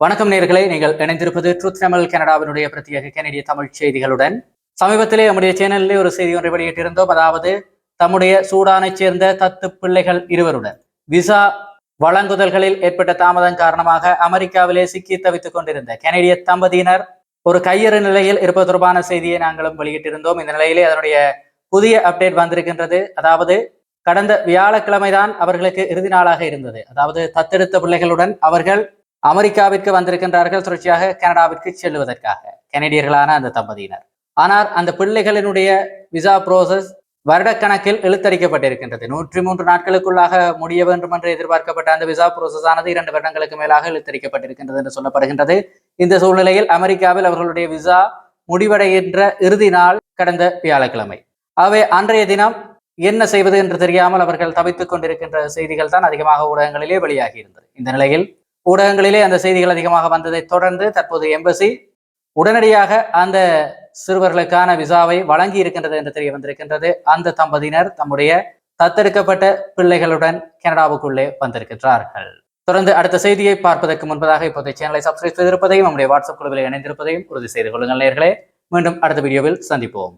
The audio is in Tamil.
வணக்கம் நேர்களே. நீங்கள் இணைந்திருப்பது ட்ரூத் தமிழ் கனடாவினுடைய பிரத்யேக கனடிய தமிழ் செய்திகளுடன். சமீபத்திலே நம்முடைய சேனலிலே ஒரு செய்தி ஒன்றை வெளியிட்டிருந்தோம். அதாவது தம்முடைய சூடானைச் சேர்ந்த தத்து பிள்ளைகள் இருவருடன் விசா வழங்குதல்களில் ஏற்பட்ட தாமதம் காரணமாக அமெரிக்காவிலே சிக்கி தவித்துக் கொண்டிருந்த கனடிய தம்பதியினர் ஒரு கையறு நிலையில் இருப்பது தொடர்பான செய்தியை நாங்களும் வெளியிட்டிருந்தோம். இந்த நிலையிலே அதனுடைய புதிய அப்டேட் வந்திருக்கின்றது. அதாவது கடந்த வியாழக்கிழமைதான் அவர்களுக்கு இறுதி நாளாக இருந்தது. அதாவது தத்தெடுத்த பிள்ளைகளுடன் அவர்கள் அமெரிக்காவிற்கு வந்திருக்கின்றார்கள் தொடர்ச்சியாக கனடாவிற்கு செல்லுவதற்காக கனடியர்களான அந்த தம்பதியினர். ஆனால் அந்த பிள்ளைகளினுடைய விசா ப்ரோசஸ் வருடக்கணக்கில் இழுத்தடிக்கப்பட்டிருக்கின்றது. நூற்றி மூன்று நாட்களுக்குள்ளாக முடிய வேண்டும் என்று எதிர்பார்க்கப்பட்ட அந்த விசா ப்ரோசஸ் ஆனது இரண்டு வருடங்களுக்கு மேலாக இழுத்தடிக்கப்பட்டிருக்கின்றது என்று சொல்லப்படுகின்றது. இந்த சூழ்நிலையில் அமெரிக்காவில் அவர்களுடைய விசா முடிவடைகின்ற இறுதி நாள் கடந்த வியாழக்கிழமை. ஆகவே அன்றைய தினம் என்ன செய்வது என்று தெரியாமல் அவர்கள் தவித்துக் கொண்டிருக்கின்ற செய்திகள் தான் அதிகமாக ஊடகங்களிலே வெளியாகி இருந்தது. இந்த நிலையில் ஊடகங்களிலே அந்த செய்திகள் அதிகமாக வந்ததை தொடர்ந்து தற்போது எம்பசி உடனடியாக அந்த சிறுவர்களுக்கான விசாவை வழங்கி இருக்கின்றது என்று தெரிய வந்திருக்கின்றது. அந்த தம்பதியினர் தம்முடைய தத்தெடுக்கப்பட்ட பிள்ளைகளுடன் கனடாவுக்குள்ளே வந்திருக்கின்றார்கள். தொடர்ந்து அடுத்த செய்தியை பார்ப்பதற்கு முன்பதாக இப்போதைய சேனலை சப்ஸ்கிரைப் செய்திருப்பதையும் நம்முடைய வாட்ஸ்அப் குழுவில் இணைந்திருப்பதையும் உறுதி செய்து கொள்ளுங்கள் நேர்களே. மீண்டும் அடுத்த வீடியோவில் சந்திப்போம்.